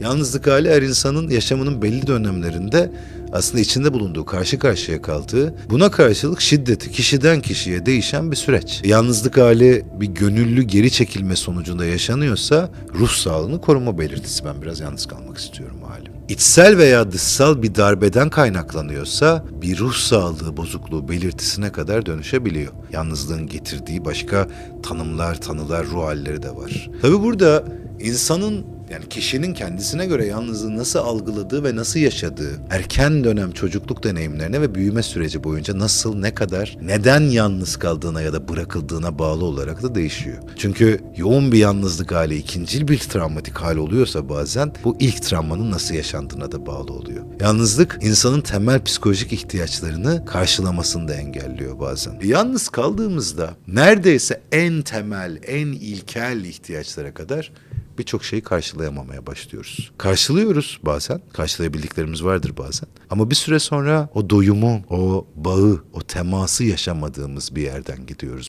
Yalnızlık hali her insanın yaşamının belli dönemlerinde aslında içinde bulunduğu, karşı karşıya kaldığı, buna karşılık şiddeti kişiden kişiye değişen bir süreç. Yalnızlık hali bir gönüllü geri çekilme sonucunda yaşanıyorsa ruh sağlığını koruma belirtisi. Ben biraz yalnız kalmak istiyorum halim. İçsel veya dışsal bir darbeden kaynaklanıyorsa bir ruh sağlığı bozukluğu belirtisine kadar dönüşebiliyor. Yalnızlığın getirdiği başka tanımlar, tanılar, ruh halleri de var. Tabi burada insanın yani kişinin kendisine göre yalnızlığı nasıl algıladığı ve nasıl yaşadığı, erken dönem çocukluk deneyimlerine ve büyüme süreci boyunca nasıl, ne kadar, neden yalnız kaldığına ya da bırakıldığına bağlı olarak da değişiyor. Çünkü yoğun bir yalnızlık hali, ikincil bir travmatik hal oluyorsa bazen bu ilk travmanın nasıl yaşandığına da bağlı oluyor. Yalnızlık insanın temel psikolojik ihtiyaçlarını karşılamasını da engelliyor bazen. Yalnız kaldığımızda neredeyse en temel, en ilkel ihtiyaçlara kadar birçok şeyi karşılayamamaya başlıyoruz. Karşılıyoruz bazen, karşılayabildiklerimiz vardır bazen. Ama bir süre sonra o doyumu, o bağı, o teması yaşamadığımız bir yerden gidiyoruz.